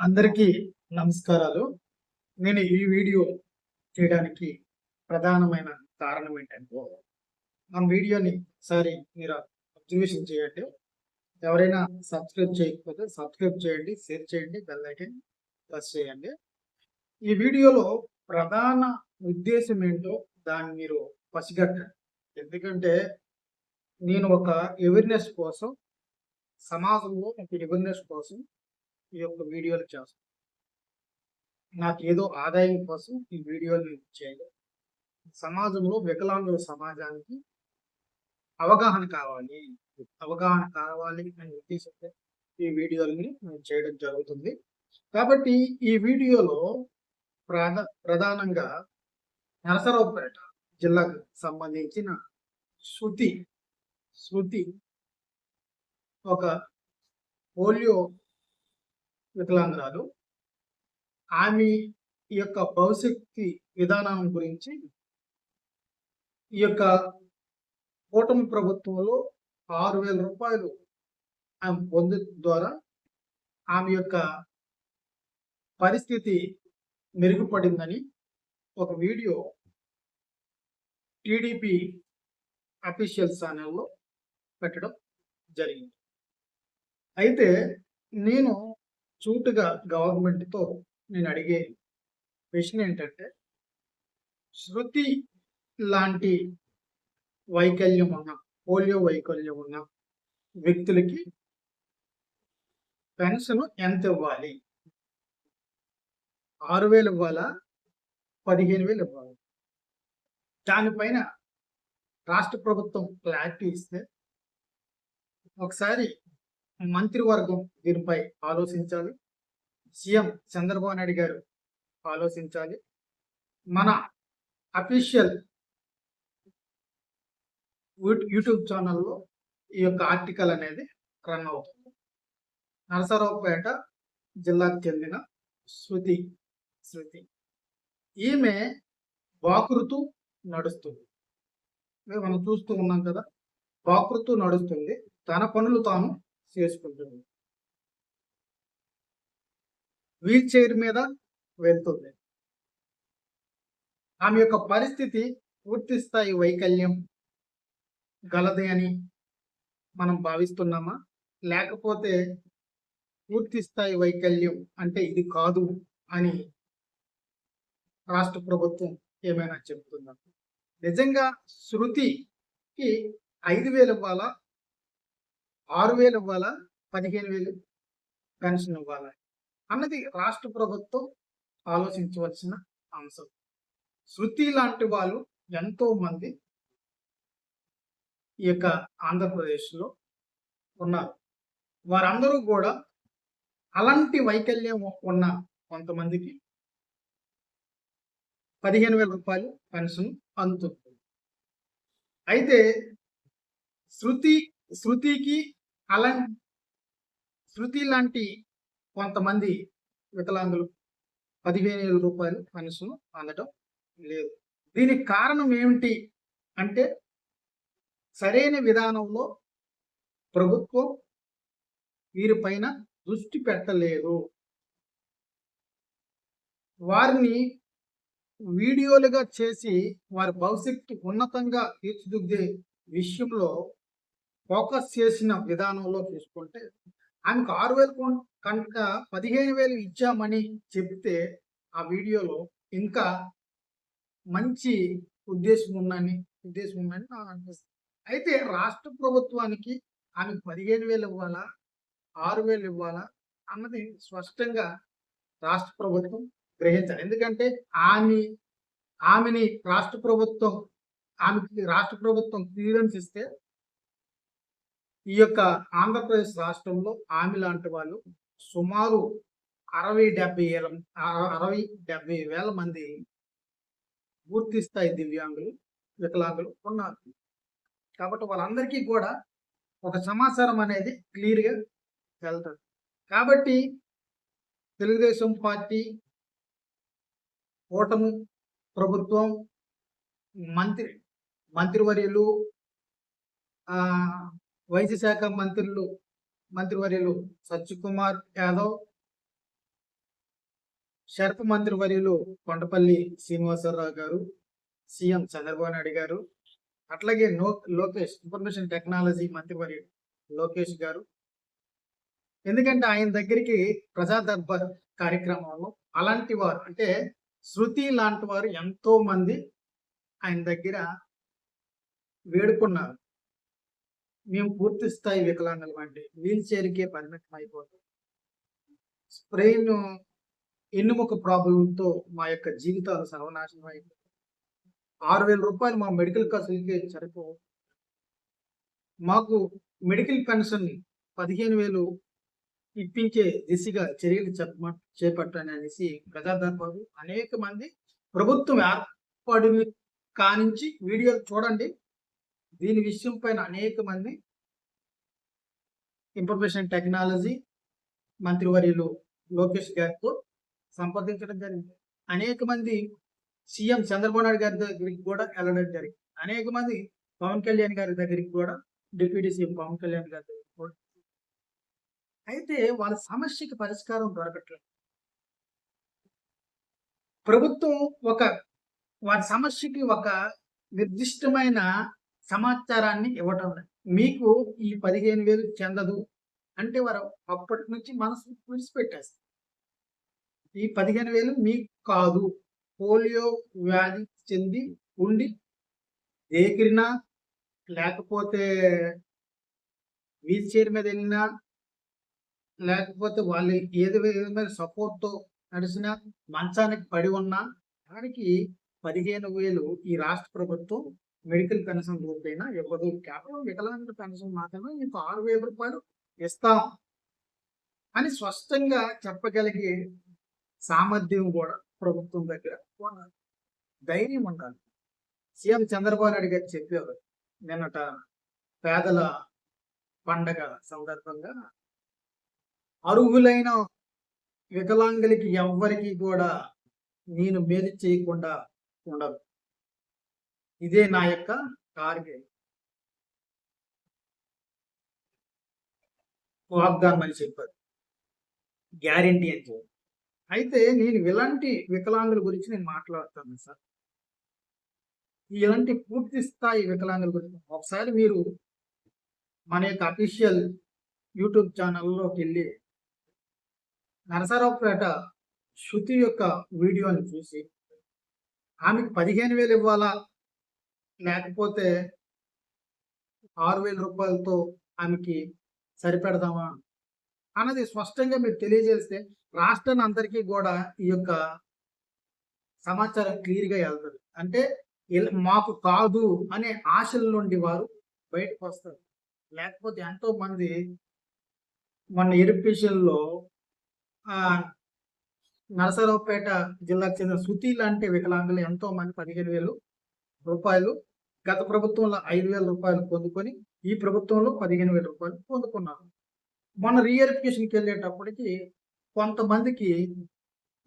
అందరికీ నమస్కారాలు. నేను ఈ వీడియో చేయడానికి ప్రధానమైన కారణం ఏంటంటే మన వీడియోని ఒకసారి మీరు అబ్జర్వేషన్ చేయండి. ఎవరైనా సబ్స్క్రైబ్ చేయకపోతే సబ్స్క్రైబ్ చేయండి షేర్ చేయండి బెల్ ఐకన్ ప్రెస్ చేయండి. ఈ వీడియోలో ప్రధాన ఉద్దేశం ఏంటో దాన్ని మీరు పసిగట్టండి. ఎందుకంటే నేను ఒక అవేర్నెస్ కోసం సమాజంలో ఒక అవేర్నెస్ కోసం ఈ యొక్క వీడియోలు చేస్తాను నాకు ఏదో ఆదాయం కోసం ఈ వీడియోలు చేయలేదు సమాజంలో వికలాంగుల సమాజానికి అవగాహన కావాలి. అవగాహన కావాలి అని ఉద్దేశంతో ఈ వీడియోలని నేను చేయడం జరుగుతుంది. కాబట్టి ఈ వీడియోలో ప్రధా ప్రధానంగా నరసరావుపేట జిల్లాకు సంబంధించిన శృతి శృతి ఒక పోలియో వికలాంగురాలు. ఆమె ఈ యొక్క భవిష్యత్తు విధానం గురించి ఈ యొక్క కూటమి ప్రభుత్వంలో ఆరు వేల రూపాయలు ఆమె పొందడం ద్వారా ఆమె యొక్క పరిస్థితి మెరుగుపడిందని ఒక వీడియో టీడీపీ అఫీషియల్ ఛానల్లో పెట్టడం జరిగింది. అయితే నేను సూటుగా గవర్నమెంట్తో నేను అడిగే క్వశ్చన్ ఏంటంటే శృతి లాంటి వైకల్యం ఉన్న పోలియో వైకల్యం ఉన్న వ్యక్తులకి పెన్షన్ ఎంత ఇవ్వాలి ఆరు వేలు ఇవ్వాలా? పదిహేను వేలు ఇవ్వాలి? దానిపైన రాష్ట్ర ప్రభుత్వం క్లారిటీ ఇస్తే ఒకసారి మంత్రివర్గం దీనిపై ఆలోచించాలి. సీఎం చంద్రబాబు నాయుడు గారు ఆలోచించాలి. మన అఫీషియల్ యూట్యూబ్ ఛానల్లో ఈ యొక్క ఆర్టికల్ అనేది రన్ అవుతుంది. నరసరావుపేట జిల్లాకు చెందిన శృతి శృతి. ఈమె వాకృతూ నడుస్తుంది. మనం చూస్తూ ఉన్నాం కదా వాకృతూ నడుస్తుంది. తన పనులు తాను చేసుకుంటుంది. వీల్ చైర్ మీద వెళ్తుంది. ఆమె యొక్క పరిస్థితి పూర్తి స్థాయి వైకల్యం గలది అని మనం భావిస్తున్నామా? లేకపోతే పూర్తి స్థాయి వైకల్యం అంటే ఇది కాదు అని రాష్ట్ర ప్రభుత్వం ఏమైనా చెబుతుందా? నిజంగా శృతికి ఐదు వేలు ఇవ్వాలా? ఆరు వేలు ఇవ్వాలా? పదిహేను వేలు పెన్షన్ ఇవ్వాలా? అన్నది రాష్ట్ర ప్రభుత్వం ఆలోచించవలసిన అంశం. శృతి లాంటి వాళ్ళు ఎంతో మంది ఈ యొక్క ఆంధ్రప్రదేశ్లో ఉన్నారు. వారందరూ కూడా అలాంటి వైకల్యం ఉన్న కొంతమందికి పదిహేను వేల రూపాయలు పెన్షన్ అందుతుంది. అయితే శృతి శృతికి అలా శృతి లాంటి కొంతమంది వికలాంగులు పదిహేను వేల రూపాయలు పెన్షన్ అందటం లేదు. దీనికి కారణం ఏమిటి అంటే సరైన విధానంలో ప్రభుత్వం వీరిపైన దృష్టి పెట్టలేదు. వారిని వీడియోలుగా చేసి వారి భవిష్యత్తు ఉన్నతంగా తీర్చిదిద్దే విషయంలో ఫోకస్ చేసిన విధానంలో చూసుకుంటే ఆమెకు ఆరు వేలు కనుక పదిహేను వేలు ఇచ్చామని చెప్తే ఆ వీడియోలో ఇంకా మంచి ఉద్దేశం ఉందని ఉద్దేశం ఉందని నాకు అనిపిస్తుంది. అయితే రాష్ట్ర ప్రభుత్వానికి ఆమెకు పదిహేను వేలు ఇవ్వాలా? ఆరు వేలు ఇవ్వాలా? అన్నది స్పష్టంగా రాష్ట్ర ప్రభుత్వం గ్రహించాలి. ఎందుకంటే ఆమె ఆమెని రాష్ట్ర ప్రభుత్వం ఆమెకి రాష్ట్ర ప్రభుత్వం క్లియరెన్స్ ఇస్తే ఈ యొక్క ఆంధ్రప్రదేశ్ రాష్ట్రంలో ఆమె లాంటి వాళ్ళు సుమారు అరవై డెబ్బై వేల అరవై డెబ్బై వేల మంది పూర్తి స్థాయి దివ్యాంగులు వికలాంగులు ఉన్నారు. కాబట్టి వాళ్ళందరికీ కూడా ఒక సమాచారం అనేది క్లియర్గా వెళ్తుంది. కాబట్టి తెలుగుదేశం పార్టీ కూటమి ప్రభుత్వం మంత్రి మంత్రివర్యులు వైద్య శాఖ మంత్రులు మంత్రివర్యులు సత్యకుమార్ యాదవ్ షర్ప మంత్రి వర్యులు కొండపల్లి శ్రీనివాసరావు గారు సీఎం చంద్రబాబు నాయుడు గారు అట్లాగే నో లోకేష్ ఇన్ఫర్మేషన్ టెక్నాలజీ మంత్రివర్యుడు లోకేష్ గారు. ఎందుకంటే ఆయన దగ్గరికి ప్రజా దర్బార్ కార్యక్రమంలో అలాంటి వారు అంటే శృతి లాంటి వారు ఎంతో మంది ఆయన దగ్గర వేడుకున్నారు. మేము పూర్తి స్థాయి వికలాంగులు అంటే వీల్ చైర్కే పరిమితం అయిపోతాం స్ప్రెయిన్ ఎన్నుముక ప్రాబ్లంతో మా యొక్క జీవితాలు సర్వనాశనం అయిపోతాయి. ఆరు వేల రూపాయలు మా మెడికల్ ఖర్చులకే సరిపో మాకు మెడికల్ పెన్షన్ని పదిహేను వేలు ఇప్పించే దిశగా చర్యలు చెప్ప చేపట్టాను అనేసి ప్రజాదర్బారు అనేక మంది ప్రభుత్వం ఏర్పడిన కానించి వీడియోలు చూడండి. దీని విషయం పైన అనేక మంది ఇన్ఫర్మేషన్ టెక్నాలజీ మంత్రివర్యులు లోకేష్ గారితో సంప్రదించడం జరిగింది. అనేక మంది సీఎం చంద్రబాబు నాయుడు గారి దగ్గరికి కూడా వెళ్ళడం జరిగింది. అనేక మంది పవన్ కళ్యాణ్ గారి దగ్గరికి కూడా డిప్యూటీ సీఎం పవన్ కళ్యాణ్ గారి దగ్గరికి కూడా. అయితే వాళ్ళ సమస్యకి పరిష్కారం దొరకట్లేదు. ప్రభుత్వం ఒక వారి సమస్యకి ఒక నిర్దిష్టమైన సమాచారాన్ని ఇవ్వటం మీకు ఈ పదిహేను వేలు చెందదు అంటే వారు అప్పటి నుంచి మనసు విడిచిపెట్టేస్తారు. ఈ పదిహేను వేలు మీకు కాదు. పోలియో వ్యాధి చెంది ఉండి ఏకిరినా లేకపోతే వీల్ చైర్ మీద వెళ్ళినా లేకపోతే వాళ్ళు ఏది విధమైన సపోర్ట్తో నడిచినా మంచానికి పడి ఉన్నా దానికి పదిహేను వేలు ఈ రాష్ట్ర ప్రభుత్వం మెడికల్ పెన్షన్ రూపైన? ఇవ్వదు కేవలం వికలాంగుల పెన్షన్ మాత్రమే మీకు ఆరు వేల రూపాయలు ఇస్తాం అని స్పష్టంగా చెప్పగలిగే సామర్థ్యం కూడా ప్రభుత్వం దగ్గర ఉండాలి. ధైర్యం ఉండాలి. సీఎం చంద్రబాబు నాయుడు గారు చెప్పారు నిన్నట పేదల పండగ సందర్భంగా అర్హులైన వికలాంగులకి ఎవ్వరికి కూడా నేను మేలు చేయకుండా ఉండదు. ఇదే నా యొక్క టార్గెట్. వాగ్దానం అని చెప్పారు. గ్యారంటీ అని చెప్పారు. అయితే నేను ఇలాంటి వికలాంగుల గురించి నేను మాట్లాడుతాను సార్. ఇలాంటి పూర్తి స్థాయి వికలాంగుల గురించి ఒకసారి మీరు మన యొక్క అఫీషియల్ యూట్యూబ్ ఛానల్లోకి వెళ్ళి నరసరావుపేట శృతి యొక్క వీడియోని చూసి ఆమెకు పదిహేను వేలు ఇవ్వాలా? లేకపోతే ఆరు వేల రూపాయలతో ఆమెకి సరిపెడదామా? అన్నది స్పష్టంగా మీరు తెలియజేస్తే రాష్ట్రాన్ని అందరికీ కూడా ఈ యొక్క సమాచారం క్లియర్గా వెళ్తుంది. అంటే మాకు కాదు అనే ఆశల నుండి వారు బయటకు వస్తారు. లేకపోతే ఎంతో మంది మొన్న ఎరిపిషన్లో నరసరావుపేట జిల్లాకు చెందిన సుతీల్ లాంటి వికలాంగులు ఎంతో మంది పదిహేను వేలు రూపాయలు గత ప్రభుత్వంలో ఐదు వేల రూపాయలు పొందుకొని ఈ ప్రభుత్వంలో పదిహేను వేల రూపాయలు పొందుకున్నారు. మొన్న రీఎరిఫికేషన్కి వెళ్ళేటప్పటికి కొంతమందికి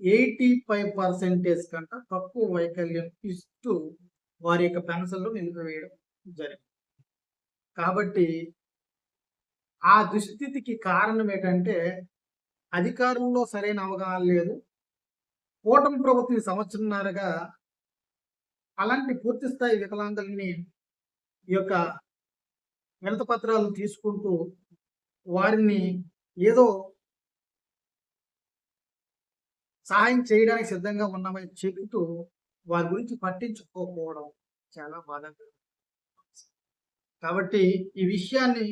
ఎయిటీ ఫైవ్ పర్సెంటేజ్ కంటే తక్కువ వైకల్యం ఇస్తూ వారి యొక్క పెన్షన్లు నిలిపివేయడం జరిగింది. కాబట్టి ఆ దుస్థితికి కారణం ఏంటంటే అధికారంలో సరైన అవగాహన లేదు. కూటమి ప్రభుత్వం సంవత్సరంన్నరగా అలాంటి పూర్తి స్థాయి వికలాంగుల్ని ఈ యొక్క వినత పత్రాలు తీసుకుంటూ వారిని ఏదో సహాయం చేయడానికి సిద్ధంగా ఉన్నామని చెబుతూ వారి గురించి పట్టించుకోకపోవడం చాలా బాధాకరం. కాబట్టి ఈ విషయాన్ని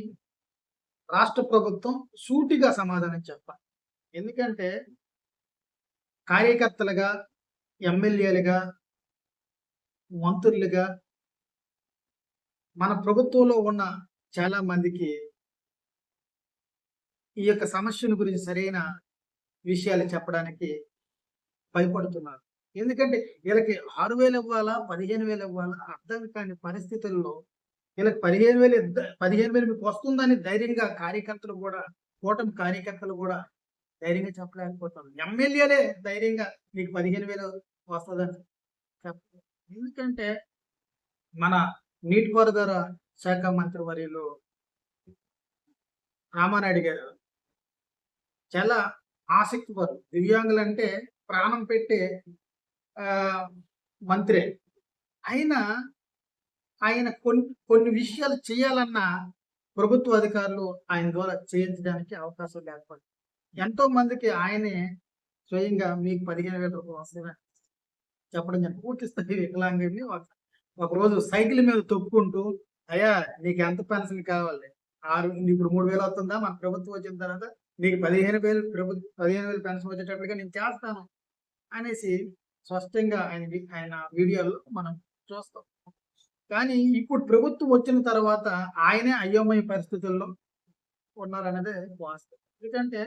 రాష్ట్ర ప్రభుత్వం సూటిగా సమాధానం చెప్పాలి. ఎందుకంటే కార్యకర్తలుగా ఎమ్మెల్యేలుగా మంత్రులుగా మన ప్రభుత్వంలో ఉన్న చాలా మందికి ఈ యొక్క సమస్యను గురించి సరైన విషయాలు చెప్పడానికి భయపడుతున్నారు. ఎందుకంటే వీళ్ళకి ఆరు వేలు ఇవ్వాలా పదిహేను వేలు ఇవ్వాలా అర్థం కాని పరిస్థితుల్లో వీళ్ళకి పదిహేను వేలు పదిహేను వేలు మీకు వస్తుందని ధైర్యంగా కార్యకర్తలు కూడా కూటమి కార్యకర్తలు కూడా ధైర్యంగా చెప్పలేకపోతున్నారు. ఎమ్మెల్యేలే ధైర్యంగా మీకు పదిహేను వేలు వస్తుందని ఎందుకంటే మన నీటిపారుదల శాఖ మంత్రి వర్యులు రామానాయుడు గారు చాలా ఆసక్తిపరు దివ్యాంగులు అంటే ప్రాణం పెట్టే ఆ, అయినా ఆయన కొన్ని కొన్ని విషయాలు చేయాలన్న ప్రభుత్వ అధికారులు ఆయన ద్వారా చేయించడానికి అవకాశం లేకపోయింది. ఎంతో మందికి ఆయనే స్వయంగా మీకు పదిహేను వేల రూపాయలు వస్తాయి చెప్పడం జరిగింది. పూర్తి స్థాయి వికలాంగుడిని ఒక రోజు సైకిల్ మీద తొక్కుంటూ అయ్యా నీకు ఎంత పెన్షన్ కావాలి? ఆరు ఇప్పుడు మూడు వేలు వస్తుందా? మన ప్రభుత్వం వచ్చిన తర్వాత నీకు పదిహేను వేలు ప్రభుత్వం పదిహేను వేలు పెన్షన్ వచ్చేటప్పటిగా నేను చేస్తాను అనేసి స్పష్టంగా ఆయన ఆయన వీడియోలో మనం చూస్తాం. కానీ ఇప్పుడు ప్రభుత్వం వచ్చిన తర్వాత ఆయనే అయోమయ పరిస్థితుల్లో ఉన్నారనేది వాస్తవం. ఎందుకంటే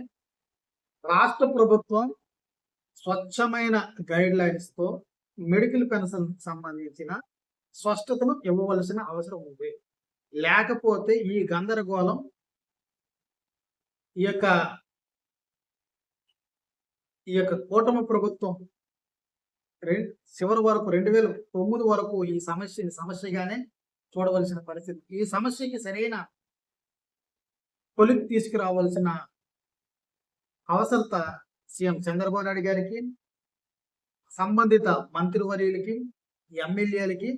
రాష్ట్ర ప్రభుత్వం స్వచ్ఛమైన గైడ్ లైన్స్తో మెడికల్ పెన్షన్ సంబంధించిన స్పష్టతను ఇవ్వవలసిన అవసరం ఉంది. లేకపోతే ఈ గందరగోళం ఈ యొక్క ఈ యొక్క కూటమి ప్రభుత్వం చివరి వరకు రెండు వేల తొమ్మిది వరకు ఈ సమస్య సమస్యగానే చూడవలసిన పరిస్థితి. ఈ సమస్యకి సరైన కొలికి తీసుకురావాల్సిన అవసరత సీఎం చంద్రబాబు నాయుడు గారికి సంబంధిత మంత్రివర్యులకి ఎమ్మెల్యేలకి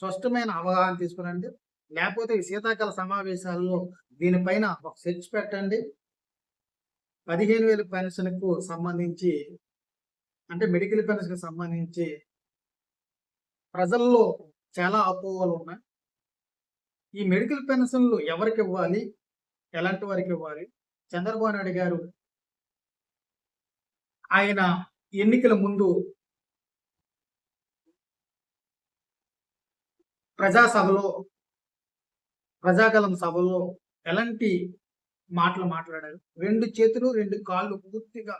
స్పష్టమైన అవగాహన తీసుకురండి. లేకపోతే ఈ శీతాకాల సమావేశాల్లో దీనిపైన ఒక సెర్చ్ పెట్టండి. పదిహేను వేల పెన్షన్కు సంబంధించి అంటే మెడికల్ పెన్షన్కి సంబంధించి ప్రజల్లో చాలా అపోహలు ఉన్నాయి. ఈ మెడికల్ పెన్షన్లు ఎవరికి ఇవ్వాలి? ఎలాంటి వారికి ఇవ్వాలి? చంద్రబాబు నాయుడు గారు ఆయన ఎన్నికల ముందు ప్రజాసభలో ప్రజాగలం సభలో ఎలాంటి మాటలు మాట్లాడారు? రెండు చేతులు రెండు కాళ్ళు పూర్తిగా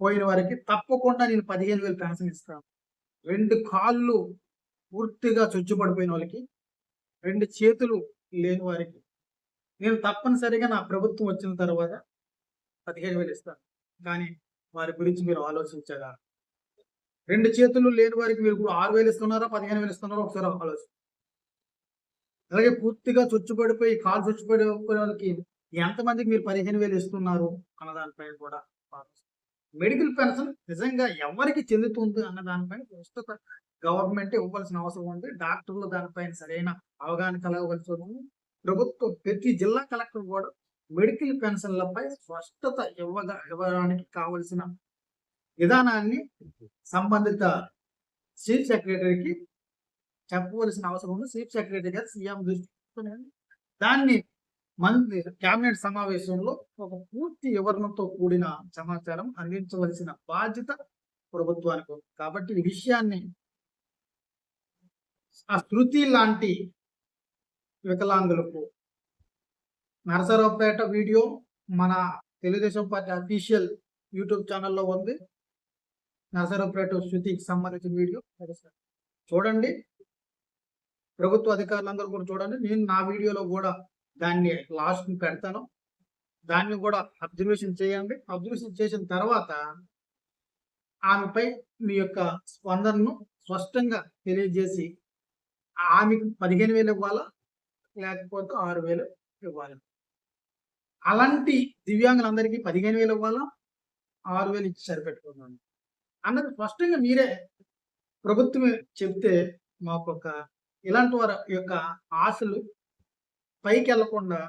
పోయిన వారికి తప్పకుండా నేను పదిహేను వేలు పెన్షన్ ఇస్తాను. రెండు కాళ్ళు పూర్తిగా చొచ్చుపడిపోయిన వాళ్ళకి రెండు చేతులు లేని వారికి నేను తప్పనిసరిగా నా ప్రభుత్వం వచ్చిన తర్వాత పదిహేను వేలు ఇస్తాను. కానీ వారి గురించి మీరు ఆలోచించగా రెండు చేతులు లేని వారికి మీరు ఆరు వేలు ఇస్తున్నారా పదిహేను వేలు ఇస్తున్నారా? ఒకసారి ఆలోచన. అలాగే పూర్తిగా చొచ్చుపడిపోయి కాలు చొచ్చుపడిపోయిన వాళ్ళకి ఎంతమందికి మీరు పదిహేను వేలు ఇస్తున్నారు అన్న దానిపై కూడా మెడికల్ పెన్షన్ నిజంగా ఎవరికి చెందుతుంది అన్న దానిపై ప్రస్తుత గవర్నమెంట్ ఇవ్వాల్సిన అవసరం ఉంది. డాక్టర్లు దానిపైన సరైన అవగాహన కలగవలసి ఉంది ప్రభుత్వం ప్రతి జిల్లా కలెక్టర్ కూడా మెడికల్ పెన్షన్లపై స్పష్టత ఇవ్వగా ఇవ్వడానికి కావలసిన విధానాన్ని సంబంధిత చీఫ్ సెక్రటరీకి చెప్పవలసిన అవసరం ఉంది. చీఫ్ సెక్రటరీ గారు సీఎం దృష్టి దాన్ని మంత్రి కేబినెట్ సమావేశంలో ఒక పూర్తి వివరణతో కూడిన సమాచారం అందించవలసిన బాధ్యత ప్రభుత్వానికి ఉంది. కాబట్టి ఈ విషయాన్ని ఆ శృతి లాంటి వికలాంగులకు నరసరావుపేట వీడియో మన తెలుగుదేశం పార్టీ అఫీషియల్ యూట్యూబ్ ఛానల్లో ఉంది. నరసరావుపేట శృతికి సంబంధించిన వీడియో చూడండి. ప్రభుత్వ అధికారులందరూ కూడా చూడండి. నేను నా వీడియోలో కూడా దాన్ని లాస్ట్ పెడతాను. దాన్ని కూడా అబ్జర్వేషన్ చేయండి. అబ్జర్వేషన్ చేసిన తర్వాత ఆమెపై మీ యొక్క స్పందనను స్పష్టంగా తెలియజేసి ఆమెకు పదిహేను వేలు ఇవ్వాలా? లేకపోతే ఆరు వేలు ఇవ్వాలి. అలాంటి దివ్యాంగులందరికీ పదిహేను వేలు ఇవ్వాలా? ఆరు వేలు ఇచ్చి సరిపెట్టుకున్నాను అన్నది స్పష్టంగా మీరే ప్రభుత్వం చెప్తే మాకు ఒక ఇలాంటి వారి యొక్క ఆశలు పైకి వెళ్ళకుండా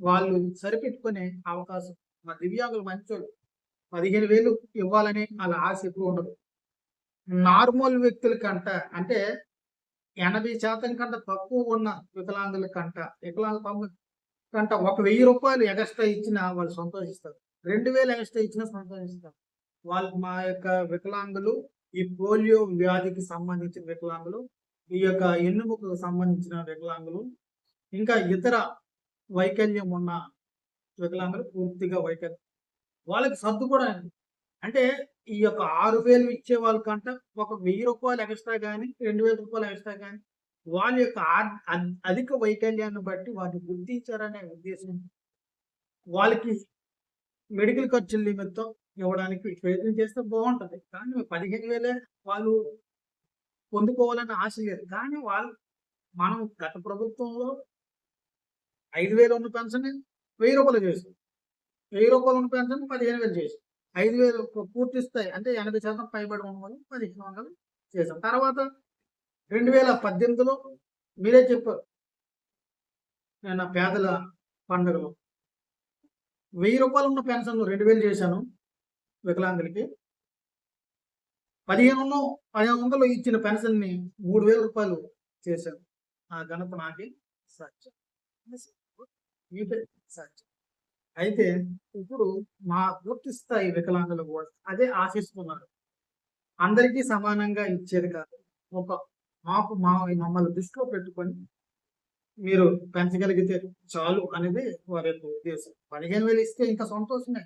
వాళ్ళు సరిపెట్టుకునే అవకాశం. మా దివ్యాంగులు మంచోళ్ళు. పదిహేను వేలు ఇవ్వాలని వాళ్ళ ఆశ ఎక్కువ ఉండదు. నార్మల్ వ్యక్తుల కంట అంటే ఎనభై శాతం కంటే తక్కువ ఉన్న వికలాంగుల కంట వికలాంగ కంట ఒక వెయ్యి రూపాయలు ఎగస్ట్రా ఇచ్చినా వాళ్ళు సంతోషిస్తారు. రెండు వేలు ఎగస్ట్రా ఇచ్చినా సంతోషిస్తారు. వాళ్ళు మా యొక్క వికలాంగులు ఈ పోలియో వ్యాధికి సంబంధించిన వికలాంగులు ఈ యొక్క ఎన్నుముకకు సంబంధించిన వికలాంగులు ఇంకా ఇతర వైకల్యం ఉన్న వికలాంగులు పూర్తిగా వైకల్యం. వాళ్ళకి సర్దు కూడా అంటే ఈ యొక్క ఆరు వేలు ఇచ్చే వాళ్ళకంటే ఒక వెయ్యి రూపాయలు ఎక్స్ట్రా కానీ రెండు వేల రూపాయలు ఎక్స్ట్రా కానీ వాళ్ళ యొక్క అధిక వైకల్యాన్ని బట్టి వాటిని గుర్తించారనే ఉద్దేశం. వాళ్ళకి మెడికల్ ఖర్చుల నిమిత్తం ఇవ్వడానికి ప్రయత్నం చేస్తే బాగుంటుంది. కానీ పదిహేను వేలే వాళ్ళు పొందుకోవాలని ఆశ లేదు. కానీ వాళ్ళు మనం గత ప్రభుత్వంలో ఐదు వేలు ఉన్న పెన్షన్ వెయ్యి రూపాయలు చేసాం వెయ్యి రూపాయలు ఉన్న పెన్షన్ పదిహేను వేలు చేసాం ఐదు వేలు పూర్తిస్తాయి అంటే ఎనభై శాతం పైబడి ఉన్న పదిహేను వందలు చేసాం తర్వాత రెండు వేల పద్దెనిమిదిలో మీరే చెప్పారు. నేను పేదల పండుగలు వెయ్యి రూపాయలు ఉన్న పెన్షన్ రెండు వేలు చేశాను. వికలాంగులకి పదిహేను పదిహేను వందలు ఇచ్చిన పెన్షన్ని మూడు వేల రూపాయలు చేశాను ఆ ఘనత నాకే సాధ్యం. మీకే అయితే ఇప్పుడు మా పూర్తి స్థాయి వికలాంగులు కూడా అదే ఆశిస్తున్నారు. అందరికీ సమానంగా ఇచ్చేది కాదు. ఒక మాకు మా మమ్మల్ని దృష్టిలో పెట్టుకొని మీరు పెంచగలిగితే చాలు అనేది వారి యొక్క ఉద్దేశం. పదిహేను వేలు ఇస్తే ఇంకా సంతోషమే.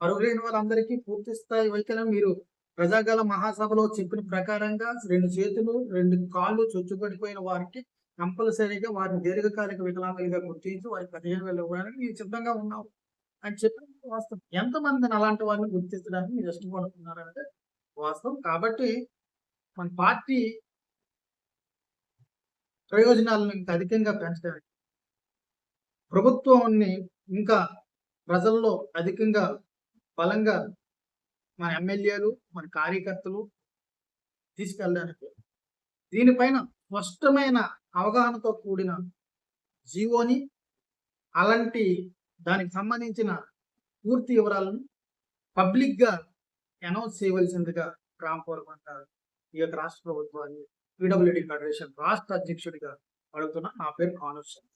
అర్హులైన వాళ్ళందరికీ పూర్తి స్థాయి వైకల్యం మీరు ప్రజాగల మహాసభలో చెప్పిన ప్రకారంగా రెండు చేతులు రెండు కాళ్ళు చొచ్చుపడిపోయిన వారికి కంపల్సరీగా వారిని దీర్ఘకాలిక వికలాంగులుగా గుర్తించి వారికి పదిహేను వేలు ఇవ్వడానికి మీరు సిద్ధంగా ఉన్నావు అని చెప్పిన వాస్తవం. ఎంతమందిని అలాంటి వారిని గుర్తించడానికి మీరు ఇష్టపడుతున్నారంటే వాస్తవం. కాబట్టి మన పార్టీ ప్రయోజనాలను ఇంకా అధికంగా పెంచడానికి ప్రభుత్వాన్ని ఇంకా ప్రజల్లో అధికంగా బలంగా మన ఎమ్మెల్యేలు మన కార్యకర్తలు తీసుకెళ్ళడానికి దీనిపైన స్పష్టమైన అవగాహనతో కూడిన జీవోని అలాంటి దానికి సంబంధించిన పూర్తి వివరాలను పబ్లిక్గా అనౌన్స్ చేయవలసిందిగా రాంపూర్ ఈ యొక్క రాష్ట్ర ప్రభుత్వాన్ని పీడబ్ల్యూడి ఫెడరేషన్ రాష్ట్ర అధ్యక్షుడిగా అడుగుతున్న నా పేరు కానుషన్